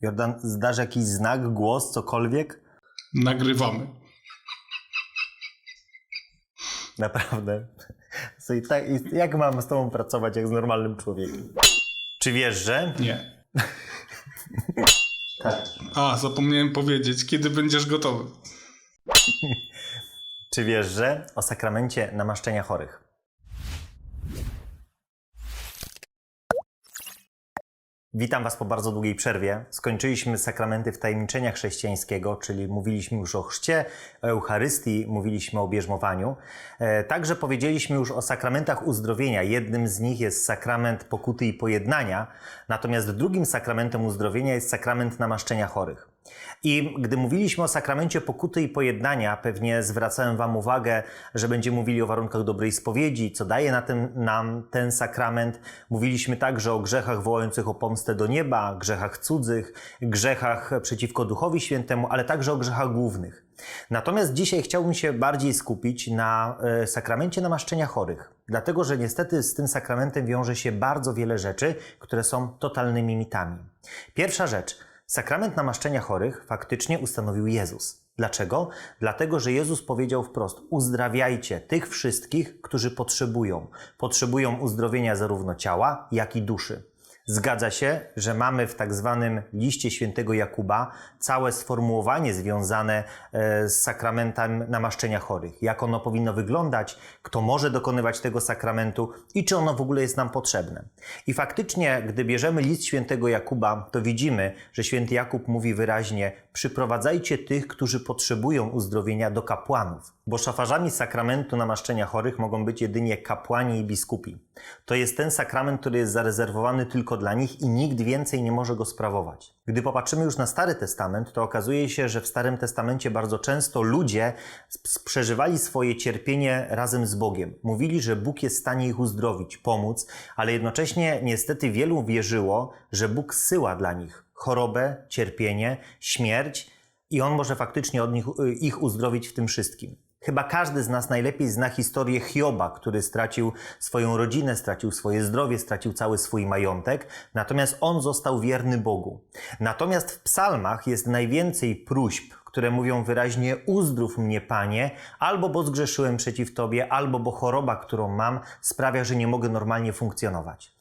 Jordan, zdasz jakiś znak, głos, cokolwiek? Nagrywamy. Naprawdę. I tak, i jak mam z tobą pracować jak z normalnym człowiekiem? Czy wiesz, że? Nie. Tak. A, zapomniałem powiedzieć, kiedy będziesz gotowy. Czy wiesz, że o sakramencie namaszczenia chorych? Witam Was po bardzo długiej przerwie. Skończyliśmy sakramenty wtajemniczenia chrześcijańskiego, czyli mówiliśmy już o chrzcie, o Eucharystii, mówiliśmy o bierzmowaniu. E, Także powiedzieliśmy już o sakramentach uzdrowienia. Jednym z nich jest sakrament pokuty i pojednania, natomiast drugim sakramentem uzdrowienia jest sakrament namaszczenia chorych. I gdy mówiliśmy o sakramencie pokuty i pojednania, pewnie zwracałem Wam uwagę, że będziemy mówili o warunkach dobrej spowiedzi, co daje na tym, nam ten sakrament. Mówiliśmy także o grzechach wołających o pomstę do nieba, grzechach cudzych, grzechach przeciwko Duchowi Świętemu, ale także o grzechach głównych. Natomiast dzisiaj chciałbym się bardziej skupić na e, sakramencie namaszczenia chorych, dlatego że niestety z tym sakramentem wiąże się bardzo wiele rzeczy, które są totalnymi mitami. Pierwsza rzecz. Sakrament namaszczenia chorych faktycznie ustanowił Jezus. Dlaczego? Dlatego, że Jezus powiedział wprost: uzdrawiajcie tych wszystkich, którzy potrzebują. Potrzebują uzdrowienia zarówno ciała, jak i duszy. Zgadza się, że mamy w tak zwanym liście świętego Jakuba całe sformułowanie związane e, z sakramentem namaszczenia chorych. Jak ono powinno wyglądać, kto może dokonywać tego sakramentu i czy ono w ogóle jest nam potrzebne. I faktycznie, gdy bierzemy list świętego Jakuba, to widzimy, że święty Jakub mówi wyraźnie: przyprowadzajcie tych, którzy potrzebują uzdrowienia do kapłanów, bo szafarzami sakramentu namaszczenia chorych mogą być jedynie kapłani i biskupi. To jest ten sakrament, który jest zarezerwowany tylko dla nich i nikt więcej nie może go sprawować. Gdy popatrzymy już na Stary Testament, to okazuje się, że w Starym Testamencie bardzo często ludzie przeżywali swoje cierpienie razem z Bogiem. Mówili, że Bóg jest w stanie ich uzdrowić, pomóc, ale jednocześnie niestety wielu wierzyło, że Bóg zsyła dla nich chorobę, cierpienie, śmierć i On może faktycznie od nich, ich uzdrowić w tym wszystkim. Chyba każdy z nas najlepiej zna historię Hioba, który stracił swoją rodzinę, stracił swoje zdrowie, stracił cały swój majątek, natomiast on został wierny Bogu. Natomiast w psalmach jest najwięcej próśb, które mówią wyraźnie: Uzdrów mnie, panie, albo bo zgrzeszyłem przeciw tobie, albo bo choroba, którą mam, sprawia, że nie mogę normalnie funkcjonować.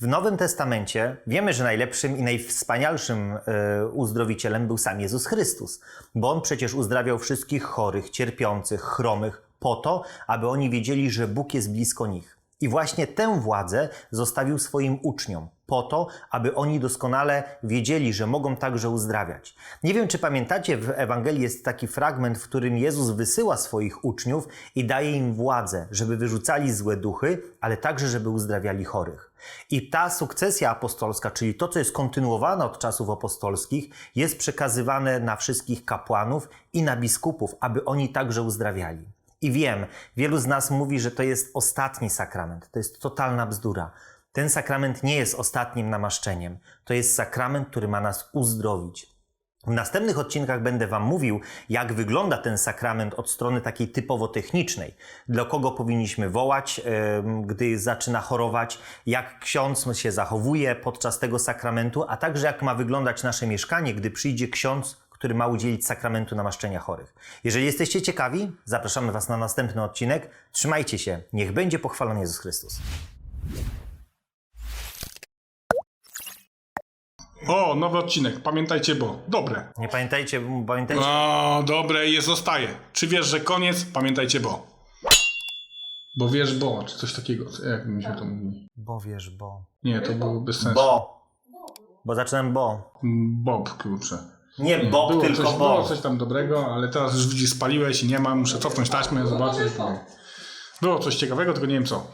W Nowym Testamencie wiemy, że najlepszym i najwspanialszym e, uzdrowicielem był sam Jezus Chrystus, bo on przecież uzdrawiał wszystkich chorych, cierpiących, chromych, po to, aby oni wiedzieli, że Bóg jest blisko nich. I właśnie tę władzę zostawił swoim uczniom, po to, aby oni doskonale wiedzieli, że mogą także uzdrawiać. Nie wiem, czy pamiętacie, w Ewangelii jest taki fragment, w którym Jezus wysyła swoich uczniów i daje im władzę, żeby wyrzucali złe duchy, ale także, żeby uzdrawiali chorych. I ta sukcesja apostolska, czyli to, co jest kontynuowane od czasów apostolskich, jest przekazywane na wszystkich kapłanów i na biskupów, aby oni także uzdrawiali. I wiem, wielu z nas mówi, że to jest ostatni sakrament. To jest totalna bzdura. Ten sakrament nie jest ostatnim namaszczeniem. To jest sakrament, który ma nas uzdrowić. W następnych odcinkach będę Wam mówił, jak wygląda ten sakrament od strony takiej typowo technicznej. Do kogo powinniśmy wołać, gdy zaczyna chorować, jak ksiądz się zachowuje podczas tego sakramentu, a także jak ma wyglądać nasze mieszkanie, gdy przyjdzie ksiądz, który ma udzielić sakramentu namaszczenia chorych. Jeżeli jesteście ciekawi, zapraszamy Was na następny odcinek. Trzymajcie się, niech będzie pochwalony Jezus Chrystus. O, nowy odcinek. Pamiętajcie, bo. Dobre. Nie pamiętajcie, pamiętajcie. O, dobre i zostaje. Czy wiesz, że koniec? Pamiętajcie, bo. Bo wiesz, bo. Czy coś takiego. Jak myśmy to mówili? Bo wiesz, bo. Nie, to było bez sensu. Bo. Bo zaczynam bo. Bob, kurczę. Nie Bob, było tylko coś, bo. Było coś tam dobrego, ale teraz już widzisz, spaliłeś i nie ma. Muszę cofnąć taśmę, zobaczyć. Było coś ciekawego, tylko nie wiem co.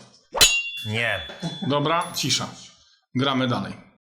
Nie. Dobra, cisza. Gramy dalej.